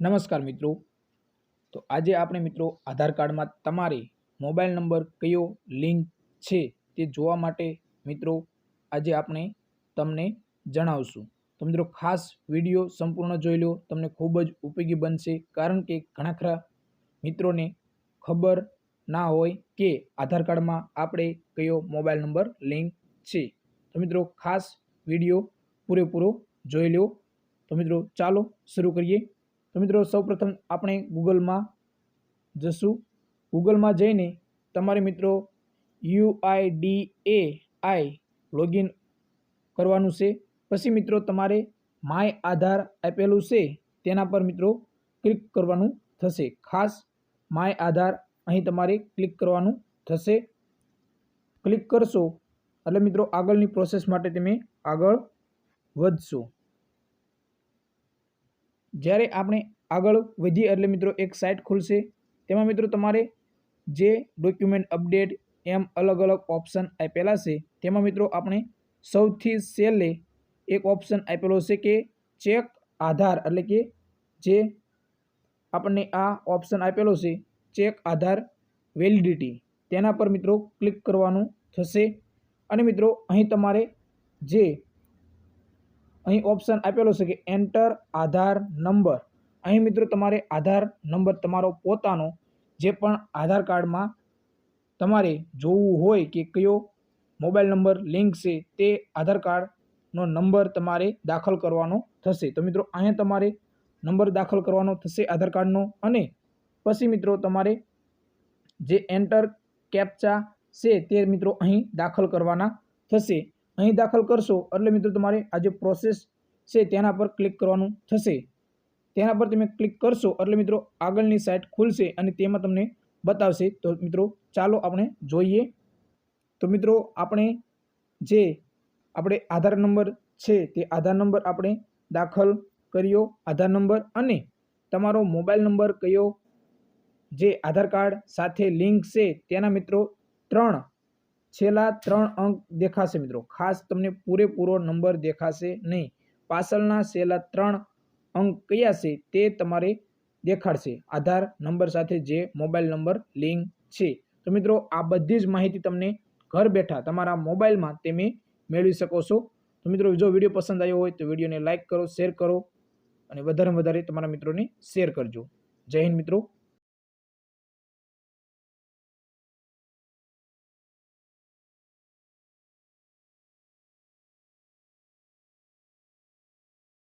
નમસ્કાર મિત્રો. તો આજે આપણે મિત્રો આધાર કાર્ડમાં તમારે મોબાઈલ નંબર કયો લિંક છે તે જોવા માટે મિત્રો આજે આપણે તમને જણાવશું. તો મિત્રો ખાસ વીડિયો સંપૂર્ણ જોઈ લો. તમને ખૂબ જ ઉપયોગી બનશે. કારણ કે ઘણા ખરા મિત્રોને ખબર ના હોય કે આધાર કાર્ડમાં આપણે કયો મોબાઈલ નંબર લિંક છે. તો મિત્રો ખાસ વીડિયો પૂરેપૂરો જોઈ લો. તો મિત્રો ચાલો શરૂ કરીએ. તો મિત્રો, સૌપ્રથમ આપણે ગૂગલમાં જશું. ગૂગલમાં જઈને તમારે મિત્રો યુઆઈડીએ આઈ લોગિન કરવાનું છે. પછી મિત્રો, તમારે માય આધાર આપેલું છે, તેના પર મિત્રો ક્લિક કરવાનું થશે. ખાસ માય આધાર અહીં તમારે ક્લિક કરવાનું થશે. ક્લિક કરશો એટલે મિત્રો આગળની પ્રોસેસ માટે તમે આગળ વધશો. જ્યારે આપણે આગળ વધીએ એટલે મિત્રો એક સાઇટ ખુલશે. તેમાં મિત્રો તમારે જે ડોક્યુમેન્ટ અપડેટ એમ અલગ અલગ ઓપ્શન આપેલા છે, તેમાં મિત્રો આપણે સૌથી છેલ્લે એક ઓપ્શન આપેલો છે કે ચેક આધાર, એટલે કે જે આપણને આ ઓપ્શન આપેલો છે ચેક આધાર વેલિડિટી તેના પર મિત્રો ક્લિક કરવાનું થશે. અને મિત્રો અહીં તમારે જે અહીં ઓપ્શન આપેલો છે કે એન્ટર આધાર નંબર અહીં મિત્રો તમારે આધાર નંબર તમારો પોતાનો, જે પણ આધાર કાર્ડમાં તમારે જોવું હોય કે કયો મોબાઈલ નંબર લિંક છે, તે આધાર કાર્ડનો નંબર તમારે દાખલ કરવાનો થશે. તો મિત્રો અહીંયા તમારે નંબર દાખલ કરવાનો થશે આધાર કાર્ડનો અને પછી મિત્રો તમારે જે એન્ટર કેપ્ચા છે તે મિત્રો અહીં દાખલ કરવાના થશે. અહીં દાખલ કરશો. એટલે મિત્રો તમારે આ જે પ્રોસેસ છે તેના પર ક્લિક કરવાનું થશે. તેના પર તમે ક્લિક કરશો એટલે મિત્રો આગળની સાઇટ ખુલશે અને તેમાં તમને બતાવશે. તો મિત્રો ચાલો આપણે જોઈએ. તો મિત્રો આપણે જે આપણે આધાર નંબર છે તે આધાર નંબર આપણે દાખલ કર્યો. આધાર નંબર અને તમારો મોબાઈલ નંબર કયો? જે આધાર કાર્ડ સાથે લિંક છે. તેના મિત્રો ત્રણ છેલ્લા ત્રણ અંક દેખાશે મિત્રો. ખાસ તમને પૂરેપૂરો નંબર દેખાશે નહીં. પાછળના છેલ્લા ત્રણ અંક કયા છે તે તમારે દેખાડશે. આધાર નંબર સાથે જે મોબાઈલ નંબર લિંક છે. તો મિત્રો, આ બધી જ માહિતી તમને ઘર બેઠા તમારા મોબાઈલમાં તમે મેળવી શકો છો. તો મિત્રો, જો વીડિયો પસંદ આવ્યો હોય તો વિડીયોને લાઇક કરો, શેર કરો અને વધારે વધારે તમારા મિત્રોને શેર કરજો. જય હિન્દ મિત્રો.